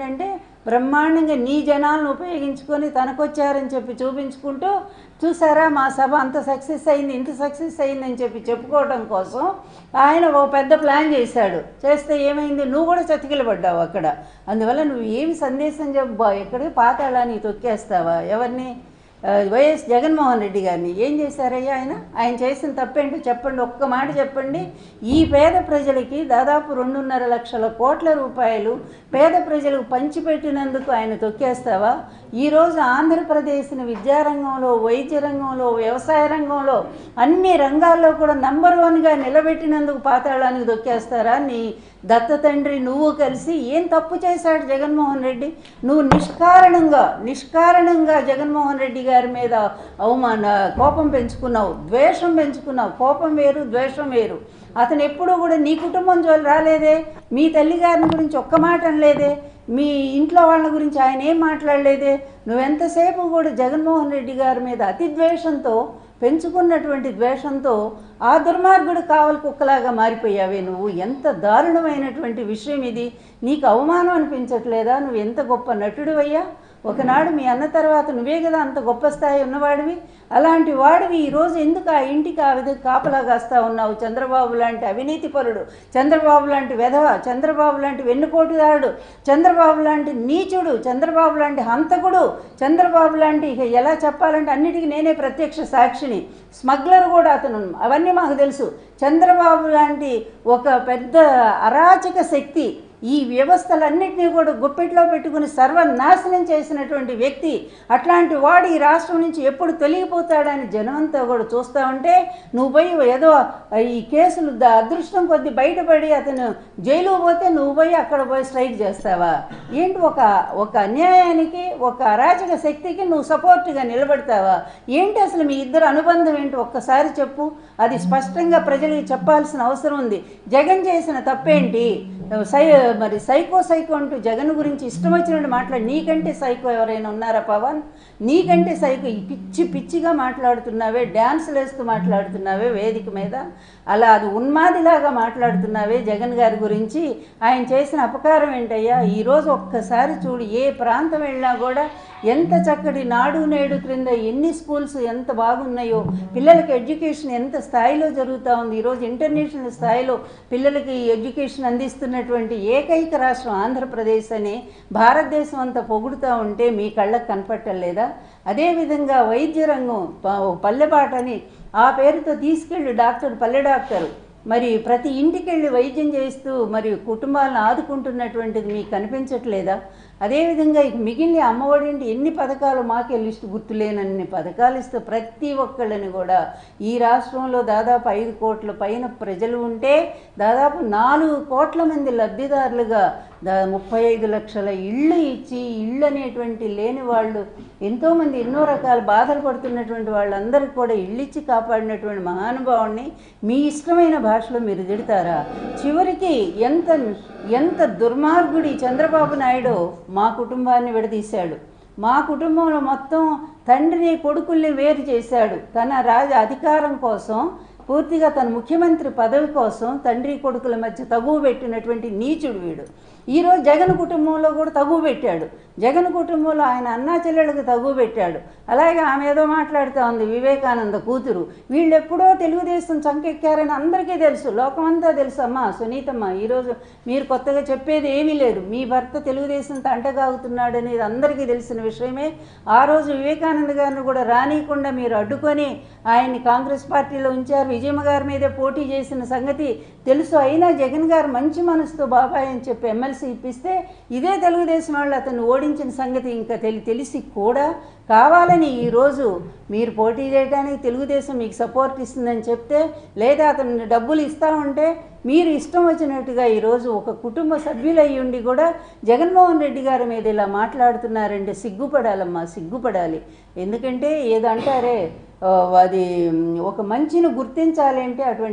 ఏంటంటే బ్రహ్మాండంగా నీ జనాలను ఉపయోగించుకొని తనకొచ్చారని చెప్పి చూపించుకుంటూ చూసారా మా సభ అంత సక్సెస్ అయింది ఇంత సక్సెస్ అయిందని చెప్పి చెప్పుకోవడం కోసం ఆయన ఓ పెద్ద ప్లాన్ చేశాడు. చేస్తే ఏమైంది? నువ్వు కూడా చతికిలబడ్డావు అక్కడ. అందువల్ల నువ్వు ఏమి సందేశం చెప్పు ఎక్కడికి పాతాళాన్ని తొక్కేస్తావా? ఎవరిని? వైఎస్ జగన్మోహన్ రెడ్డి గారిని ఏం చేశారయ్యా ఆయన? ఆయన చేసిన తప్పేంటో చెప్పండి ఒక్క మాట చెప్పండి. ఈ పేద ప్రజలకి దాదాపు రెండున్నర లక్షల కోట్ల రూపాయలు పేద ప్రజలకు పంచిపెట్టినందుకు ఆయన తొక్కేస్తావా? ఈరోజు ఆంధ్రప్రదేశ్ని విద్యారంగంలో వైద్య రంగంలో వ్యవసాయ రంగంలో అన్ని రంగాల్లో కూడా నంబర్ వన్గా నిలబెట్టినందుకు పాతాళానికి దొక్కేస్తారా నీ దత్త తండ్రి నువ్వు కలిసి ఏం తప్పు చేశాడు జగన్మోహన్ రెడ్డి? నువ్వు నిష్కారణంగా నిష్కారణంగా జగన్మోహన్ రెడ్డి గారి మీద అవమాన కోపం పెంచుకున్నావు ద్వేషం పెంచుకున్నావు. కోపం వేరు ద్వేషం వేరు. అతను ఎప్పుడూ కూడా నీ కుటుంబం జోలు రాలేదే మీ తల్లిగారిని గురించి ఒక్క మాట అనలేదే మీ ఇంట్లో వాళ్ళ గురించి ఆయన ఏం మాట్లాడలేదే. నువ్వెంతసేపు కూడా జగన్మోహన్ రెడ్డి గారి మీద అతి ద్వేషంతో పెంచుకున్నటువంటి ద్వేషంతో ఆ దుర్మార్గుడు కావలి కుక్కలాగా మారిపోయావే నువ్వు. ఎంత దారుణమైనటువంటి విషయం ఇది. నీకు అవమానం అనిపించట్లేదా? నువ్వు ఎంత గొప్ప నటుడు అయ్యా ఒకనాడు మీ అన్న తర్వాత నువ్వే కదా అంత గొప్ప స్థాయి ఉన్నవాడివి? అలాంటి వాడివి ఈరోజు ఎందుకు ఆ ఇంటికి ఆ విధంగా కాపలా కాస్తా ఉన్నావు? చంద్రబాబు లాంటి అవినీతి పరుడు చంద్రబాబు లాంటి వెధవ చంద్రబాబు లాంటి వెన్నుపోటుదారుడు చంద్రబాబు లాంటి నీచుడు చంద్రబాబు లాంటి హంతకుడు చంద్రబాబు లాంటి ఇక ఎలా చెప్పాలంటే అన్నిటికీ నేనే ప్రత్యక్ష సాక్షిని. స్మగ్లర్ కూడా అతను అవన్నీ మాకు తెలుసు. చంద్రబాబు లాంటి ఒక పెద్ద అరాచక శక్తి ఈ వ్యవస్థలన్నింటినీ కూడా గుప్పెట్లో పెట్టుకుని సర్వనాశనం చేసినటువంటి వ్యక్తి అట్లాంటి వాడు ఈ రాష్ట్రం నుంచి ఎప్పుడు తొలగిపోతాడని జనమంతా కూడా చూస్తూ ఉంటే నువ్వు పోయి ఏదో ఈ కేసులు అదృష్టం కొద్ది బయటపడి అతను జైలు పోతే నువ్వు పోయి అక్కడ పోయి స్ట్రైక్ చేస్తావా? ఏంటి ఒక ఒక అన్యాయానికి ఒక అరాచక శక్తికి నువ్వు సపోర్ట్గా నిలబడతావా? ఏంటి అసలు మీ ఇద్దరు అనుబంధం ఏంటి? ఒక్కసారి చెప్పు. అది స్పష్టంగా ప్రజలకు చెప్పాల్సిన అవసరం ఉంది. జగన్ చేసిన తప్పేంటి? సై మరి సైకో సైకో అంటూ జగన్ గురించి ఇష్టం వచ్చినట్టు మాట్లాడి. నీకంటే సైకో ఎవరైనా ఉన్నారా పవన్? నీకంటే సైకో పిచ్చి పిచ్చిగా మాట్లాడుతున్నావే డ్యాన్సులు వేస్తూ మాట్లాడుతున్నావే వేదిక మీద. అలా అది ఉన్మాదిలాగా మాట్లాడుతున్నావే జగన్ గారి గురించి. ఆయన చేసిన అపకారం ఏంటయ్యా? ఈరోజు ఒక్కసారి చూడు ఏ ప్రాంతం వెళ్ళినా కూడా ఎంత చక్కటి నాడు నేడు క్రింద ఎన్ని స్కూల్స్ ఎంత బాగున్నాయో పిల్లలకి ఎడ్యుకేషన్ ఎంత స్థాయిలో జరుగుతూ ఉంది ఈరోజు ఇంటర్నేషనల్ స్థాయిలో పిల్లలకి ఎడ్యుకేషన్ అందిస్తున్నటువంటి ఏకైక రాష్ట్రం ఆంధ్రప్రదేశ్ అని భారతదేశం అంతా పొగుడుతూ ఉంటే మీ కళ్ళకు కనపట్టలేదా అదేవిధంగా వైద్య రంగం ప- ఆ పేరుతో తీసుకెళ్ళి డాక్టర్ పల్లె డాక్టర్. మరి ప్రతి ఇంటికి వెళ్ళి వైద్యం చేస్తూ మరి కుటుంబాలను ఆదుకుంటున్నటువంటిది మీకు కనిపించట్లేదా? అదేవిధంగా ఇక మిగిలిన అమ్మఒడింటి ఎన్ని పథకాలు మాకే లిస్టు గుర్తులేనన్ని పథకాలు ఇస్తూ ప్రతి ఒక్కళ్ళని కూడా ఈ రాష్ట్రంలో దాదాపు ఐదు కోట్ల పైన ప్రజలు ఉంటే దాదాపు నాలుగు కోట్ల మంది లబ్ధిదారులుగా ముప్పై ఐదు లక్షల ఇళ్ళు ఇచ్చి ఇళ్ళు అనేటువంటి లేని వాళ్ళు ఎంతోమంది ఎన్నో రకాల బాధలు పడుతున్నటువంటి వాళ్ళందరికీ కూడా ఇళ్ళు ఇచ్చి కాపాడినటువంటి మహానుభావుడిని మీ ఇష్టమైన భాషలో మీరు తిడతారా? చివరికి ఎంత ఎంత దుర్మార్గుడి చంద్రబాబు నాయుడు మా కుటుంబాన్ని విడదీశాడు. మా కుటుంబంలో మొత్తం తండ్రిని కొడుకుల్ని వేరు చేశాడు. తన రాజ అధికారం కోసం పూర్తిగా తన ముఖ్యమంత్రి పదవి కోసం తండ్రి కొడుకుల మధ్య తగువ పెట్టినటువంటి నీచుడు వీడు. ఈరోజు జగన్ కుటుంబంలో కూడా తగువ పెట్టాడు. జగన్ కుటుంబంలో ఆయన అన్నా చెల్లెళ్ళకి తగువ పెట్టాడు. అలాగే ఆమె ఏదో మాట్లాడుతూ ఉంది వివేకానంద కూతురు. వీళ్ళు ఎప్పుడో తెలుగుదేశం చంకెక్కారని అందరికీ తెలుసు. లోకమంతా తెలుసు. అమ్మా సునీతమ్మ ఈరోజు మీరు కొత్తగా చెప్పేది ఏమీ లేదు. మీ భర్త తెలుగుదేశం తంటగాగుతున్నాడు అనేది అందరికీ తెలిసిన విషయమే. ఆ రోజు వివేకానంద గారిని కూడా రానియకుండా మీరు అడ్డుకొని ఆయన్ని కాంగ్రెస్ పార్టీలో ఉంచారు. విజయమ్మ గారి మీద పోటీ చేసిన సంగతి తెలుసు. అయినా జగన్ గారు మంచి మనసుతో బాబాయ్ అని చెప్పి ఎమ్మెల్సీ ఇప్పిస్తే ఇదే తెలుగుదేశం వాళ్ళు అతను ఓడించిన సంగతి ఇంకా తెలి తెలిసి కూడా కావాలని ఈరోజు మీరు పోటీ చేయడానికి తెలుగుదేశం మీకు సపోర్ట్ ఇస్తుందని చెప్తే లేదా అతను డబ్బులు ఇస్తా ఉంటే మీరు ఇష్టం వచ్చినట్టుగా ఈరోజు ఒక కుటుంబ సభ్యులయ్యి ఉండి కూడా జగన్మోహన్ రెడ్డి గారి మీద ఇలా మాట్లాడుతున్నారంటే సిగ్గుపడాలమ్మా సిగ్గుపడాలి. ఎందుకంటే ఏదంటారే అది ఒక మంచిని గుర్తించాలి అంటే అటువంటి